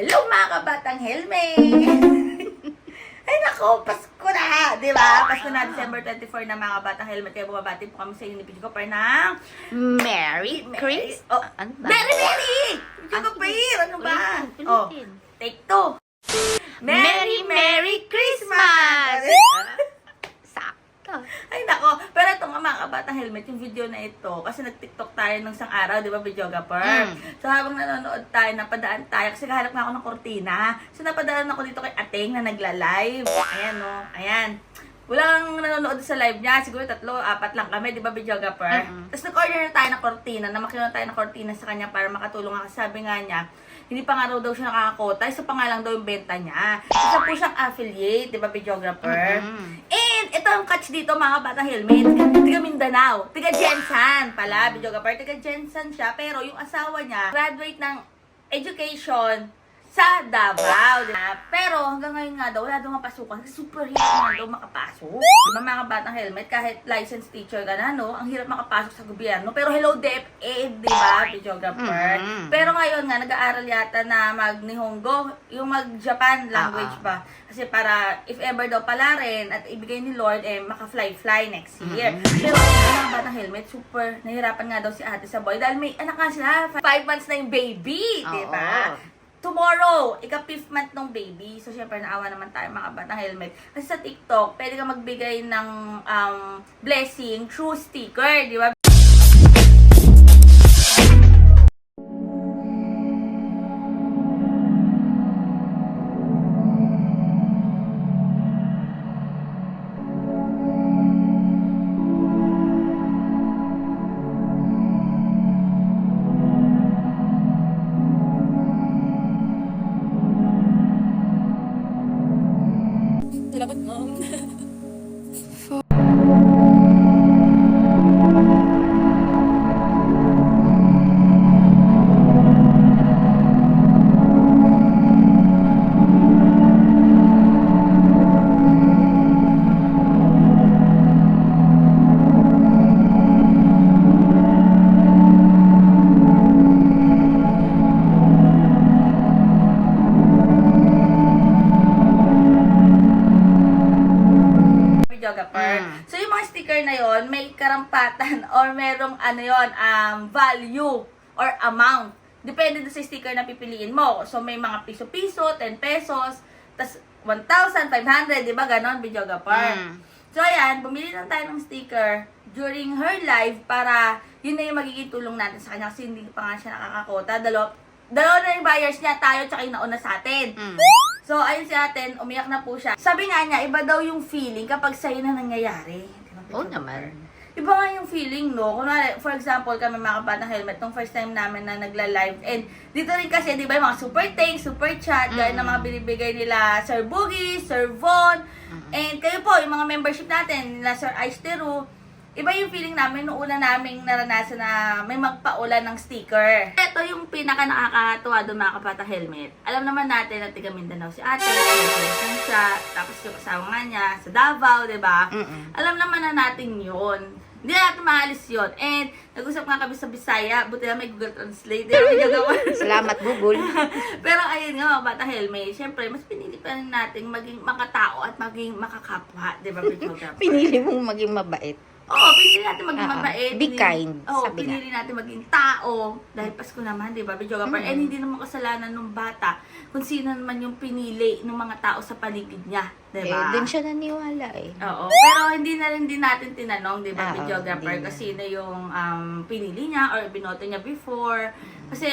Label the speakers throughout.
Speaker 1: Hello mga kabatang helmet! Ay nako, Pasko na! Di ba? Pasko na, December 24 na mga kabatang helmet. Kaya bumabati po kami sa inyo ni Pichi Cooper ng...
Speaker 2: Merry Chris?
Speaker 1: Oh,
Speaker 2: Ano ba?
Speaker 1: Merry Merry! Pichi
Speaker 2: Ah,
Speaker 1: Cooper! Ano ba?
Speaker 2: ulitin,
Speaker 1: Oh, take two!
Speaker 2: Merry, Merry Christmas! Sakto.
Speaker 1: Ay nako, pero ito nga mga kabatang helmet, yung video na ito, kasi nag-tiktok tayo nung isang araw, di ba, videographer?
Speaker 2: Mm.
Speaker 1: So habang nanonood tayo, napadaan tayo, kasi kahanap nga ako ng kortina. So napadaan ako dito kay Ateng na nagla-live. Ayan no, ayan. Walang nanonood sa live niya, siguro tatlo, apat lang kami, di ba, videographer?
Speaker 2: Mm-mm.
Speaker 1: Tapos nag-order na tayo ng kortina, namakino na tayo ng kortina sa kanya para makatulong nga. Sabi nga niya, hindi pa nga raw daw siya nakakakota, isa pa nga lang daw yung benta niya. Isa po siyang affiliate, di ba, videographer?
Speaker 2: Mm-mm.
Speaker 1: And ito ang catch dito mga batang helmet. Tiga Mindanao. Tiga Jensan pala. Video ka Tiga Jensan siya. Pero yung asawa niya, graduate ng education sa Davao. di ba? Pero hanggang ngayon nga daw, wala daw mapasukan. Kasi super hirap nga daw makapasok. Di ba mga batang helmet, kahit licensed teacher ka na, no? Ang hirap makapasok sa gobyerno. Pero hello DepEd, di ba? Videographer.
Speaker 2: Mhm.
Speaker 1: Pero ngayon nga, nag-aaral yata na mag-Nihongo, yung mag-Japan language
Speaker 2: Ah, ah.
Speaker 1: pa. Kasi para, if ever daw pala rin, at ibigay ni Lord, eh, maka-fly-fly next year.
Speaker 2: Mhm.
Speaker 1: Pero mga batang helmet, super, nahirapan nga daw si ate sa boy. Dahil may anak nga sila, five months na yung baby, di ba? Ika-fifth month ng baby. So, syempre, naawa naman tayo mga batang helmet. Kasi sa TikTok, pwede ka magbigay ng um, blessing through sticker, di ba? Karampatan or merong ano yon um, value or amount. Depende sa sticker na pipiliin mo. So, may mga piso-piso, 10 pesos, tas 1,500, di ba? Ganon, videographer.
Speaker 2: Mm.
Speaker 1: So, ayan, bumili lang tayo ng sticker during her live para yun na yung magiging tulong natin sa kanya kasi hindi pa nga siya nakakakota. Dalawa, dalawa na yung buyers niya, tayo tsaka yung nauna sa atin.
Speaker 2: Mm.
Speaker 1: So, ayun si atin, umiyak na po siya. Sabi nga niya, iba daw yung feeling kapag sa'yo na nangyayari.
Speaker 2: Oo
Speaker 1: Peter
Speaker 2: naman.
Speaker 1: Iba nga yung feeling, no? Kunwari, for example, kami mga kabatang helmet, nung first time namin na nagla-live. And dito rin kasi, di ba, yung mga super thanks, super chat, gaya ng mga binibigay nila Sir Boogie, Sir Von, and kayo po, yung mga membership natin, nila Sir Ice Teru, Iba yung feeling namin nung una naming naranasan na may magpaulan ng sticker. Ito yung pinaka nakakatuwa doon mga kapata helmet. Alam naman natin na tiga Mindanao si ate, siya, tapos yung kasama nga niya sa Davao, di ba? Alam naman na natin yon. Hindi na natin maalis yun. And nag-usap nga kami sa Bisaya, buti na may Google Translate.
Speaker 2: Salamat, Google.
Speaker 1: Pero ayun nga, mga bata helmet, syempre, mas pinili pa rin natin maging makatao at maging makakapwa, di ba?
Speaker 2: Pinili mong maging mabait.
Speaker 1: Oo, pinili natin maging
Speaker 2: Oo.
Speaker 1: mabait.
Speaker 2: Be kind,
Speaker 1: Oo,
Speaker 2: sabi
Speaker 1: pinili natin maging tao. Dahil Pasko naman, di ba, videographer?
Speaker 2: Mm.
Speaker 1: And hindi naman kasalanan ng bata kung sino naman yung pinili ng mga tao sa paligid niya. Di
Speaker 2: Eh,
Speaker 1: ba?
Speaker 2: siya naniwala eh.
Speaker 1: Oo. Pero hindi na rin din natin tinanong, di ba,
Speaker 2: Oo,
Speaker 1: videographer,
Speaker 2: hindi na.
Speaker 1: yung um, pinili niya or binoto niya before. Kasi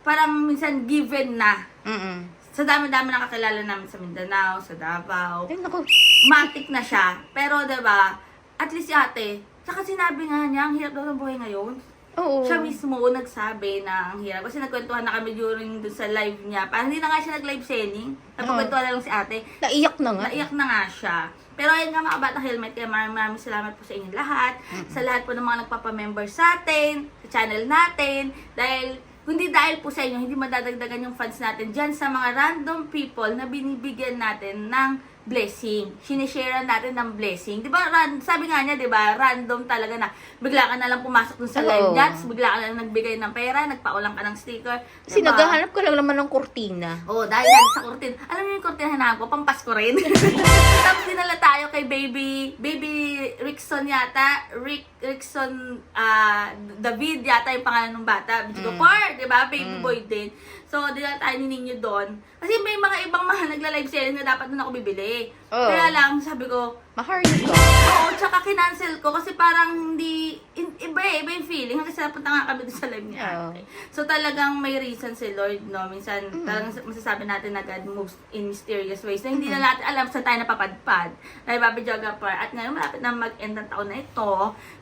Speaker 1: parang minsan given na.
Speaker 2: Mm-mm.
Speaker 1: Sa dami-dami nakakilala namin sa Mindanao, sa Davao.
Speaker 2: Ay, naku.
Speaker 1: Matik na siya. Pero, di ba, at least si ate, tsaka sinabi nga niya, ang hirap daw ng buhay ngayon.
Speaker 2: Oo.
Speaker 1: Siya mismo nagsabi na ang hirap. Kasi nagkwentuhan na kami during dun sa live niya. Parang hindi na nga siya nag-live selling. Nagkwentuhan na lang si ate.
Speaker 2: Naiyak na nga.
Speaker 1: Naiyak na nga siya. Pero ayun nga mga batang helmet, kaya maraming maraming salamat po sa inyong lahat. Sa lahat po ng mga nagpapamember sa atin, sa channel natin. Dahil, kundi dahil po sa inyo, hindi madadagdagan yung funds natin dyan sa mga random people na binibigyan natin ng blessing. Sinishare natin ng blessing. Di ba, ran, sabi nga niya, di ba, random talaga na bigla ka na lang pumasok dun sa live
Speaker 2: Oo.
Speaker 1: tapos bigla ka na lang nagbigay ng pera, nagpaulang ka ng sticker.
Speaker 2: Kasi
Speaker 1: Diba?
Speaker 2: naghahanap ka lang naman ng kurtina.
Speaker 1: Oo, dahil yan sa kurtin. Alam niyo yung kurtin hinahanap ko, pampasko rin. Tapos dinala tayo kay baby, baby Rickson yata. Rick, Rickson, ah, David yata yung pangalan ng bata. Bicho
Speaker 2: Mm.
Speaker 1: Par, di ba? Baby
Speaker 2: Mm.
Speaker 1: boy din. So, dinala tayo ni Ninyo doon. Kasi may mga ibang mga nagla-live selling na dapat doon ako bibili.
Speaker 2: Oo.
Speaker 1: Kaya lang, sabi ko,
Speaker 2: Maharni ka.
Speaker 1: Oo, tsaka kinancel ko kasi parang hindi, in- iba eh, iba yung feeling. Hanggang sa napunta nga kami doon sa live niya.
Speaker 2: Oo.
Speaker 1: ate. So talagang may reason si Lord, no? Minsan
Speaker 2: Mm.
Speaker 1: talagang masasabi natin na God moves in mysterious ways na hindi na natin alam saan tayo napapadpad. Na Bobby Jogapar. At ngayon malapit na mag-end ang taon na ito.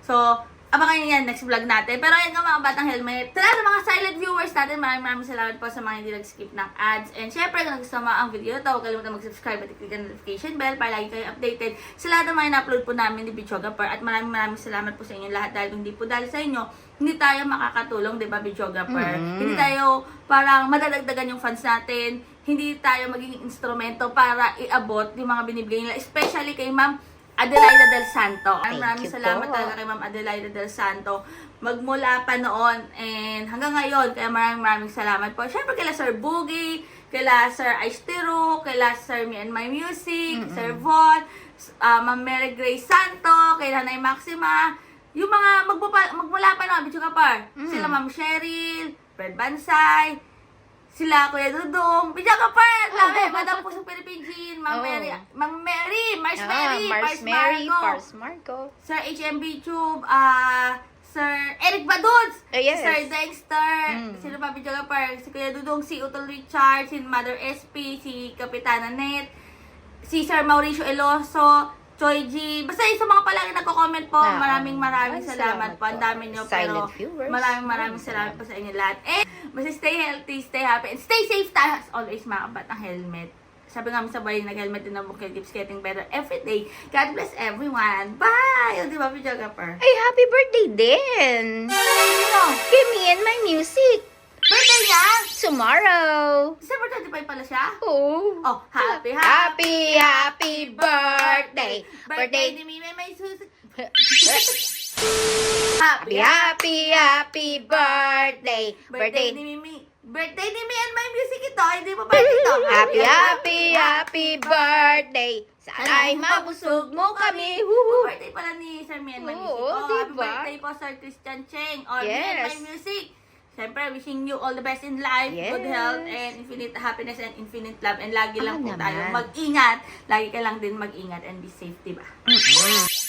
Speaker 1: So, abangan nyo yan next vlog natin. Pero ayun nga mga batang helmet. Tara sa mga silent viewers natin, maraming maraming salamat po sa mga hindi nag-skip ng ads. And syempre, kung gusto mo ang video na to, huwag kalimutan mag-subscribe at i-click ang notification bell para lagi kayo updated sa lahat ng mga na-upload po namin ni Bichoga Par. At maraming maraming salamat po sa inyo lahat dahil kung hindi po dahil sa inyo, hindi tayo makakatulong, di ba, Bichoga Par?
Speaker 2: Mhm.
Speaker 1: Hindi tayo parang madadagdagan yung fans natin. Hindi tayo magiging instrumento para iabot yung mga binibigay nila. Especially kay Ma'am Adelaida del Santo.
Speaker 2: Thank
Speaker 1: Maraming
Speaker 2: you
Speaker 1: salamat
Speaker 2: po.
Speaker 1: talaga kay Ma'am Adelaida del Santo. Magmula pa noon and hanggang ngayon. Kaya maraming maraming salamat po. Siyempre kila Sir Boogie, kila Sir Ice Tiro, kila Sir Me and My Music,
Speaker 2: Mm-mm.
Speaker 1: Sir Von, uh, Ma'am Mary Grace Santo, kay Nanay Maxima. Yung mga magpupa, magmula pa noon, Bichuga Par.
Speaker 2: Mm.
Speaker 1: Sila Ma'am Cheryl, Fred Bansay, sila Kuya Dudong, Bichuga Par, dami, Madam Pusong Philippine Jean, Ma'am
Speaker 2: Oo.
Speaker 1: Mary, Ma'am Mary, Mars
Speaker 2: Ah,
Speaker 1: Mary,
Speaker 2: Mars
Speaker 1: Mars
Speaker 2: Mary,
Speaker 1: Marco.
Speaker 2: Mars Marco.
Speaker 1: Sir HMB Tube, ah, Sir Eric Baduds,
Speaker 2: Oh, yes.
Speaker 1: si Sir Dexter,
Speaker 2: Mm.
Speaker 1: sino pa Bijoga Park, si Kuya Dudong, si Utol Richard, si Mother SP, si Kapitana Net, si Sir Mauricio Eloso, Choi G. Basta yung sa mga palagi nagko-comment po,
Speaker 2: Ah,
Speaker 1: maraming maraming
Speaker 2: ay,
Speaker 1: salamat,
Speaker 2: salamat
Speaker 1: po. Ang dami niyo
Speaker 2: Silent
Speaker 1: pero
Speaker 2: viewers.
Speaker 1: maraming maraming salamat po sa inyo lahat. Eh, basta stay healthy, stay happy, and stay safe tayo as always mga kabat ng helmet. Sabi nga sa bahay, nag-helmet din ang bukid keeps getting better every day. God bless everyone. Bye! O, di ba, videographer?
Speaker 2: Ay, happy birthday din! Give me and my music!
Speaker 1: Birthday niya?
Speaker 2: Tomorrow!
Speaker 1: December 25 pala siya?
Speaker 2: Oh!
Speaker 1: Oh, happy, happy,
Speaker 2: Happy, happy birthday!
Speaker 1: birthday
Speaker 2: Birthday!
Speaker 1: ni Mimi may susi.
Speaker 2: Happy, happy, happy
Speaker 1: birthday!
Speaker 2: Birthday
Speaker 1: ni Mimi. Birthday ni Mimi and my music ito. Hindi pa birthday ito.
Speaker 2: Happy, happy, happy birthday! Sana'y mabusog mo kami! Woohoo!
Speaker 1: Birthday pala ni Sir Mi and my
Speaker 2: Oo,
Speaker 1: music. Oh, happy
Speaker 2: diba?
Speaker 1: birthday po Sir Christian Cheng or Mi and my
Speaker 2: Yes.
Speaker 1: music. Siyempre, wishing you all the best in life, good
Speaker 2: Yes.
Speaker 1: health, and infinite happiness and infinite love. And lagi lang
Speaker 2: Ah,
Speaker 1: po tayo
Speaker 2: naman.
Speaker 1: mag-ingat. Lagi ka lang din mag-ingat and be safe, diba?
Speaker 2: Mm-mm.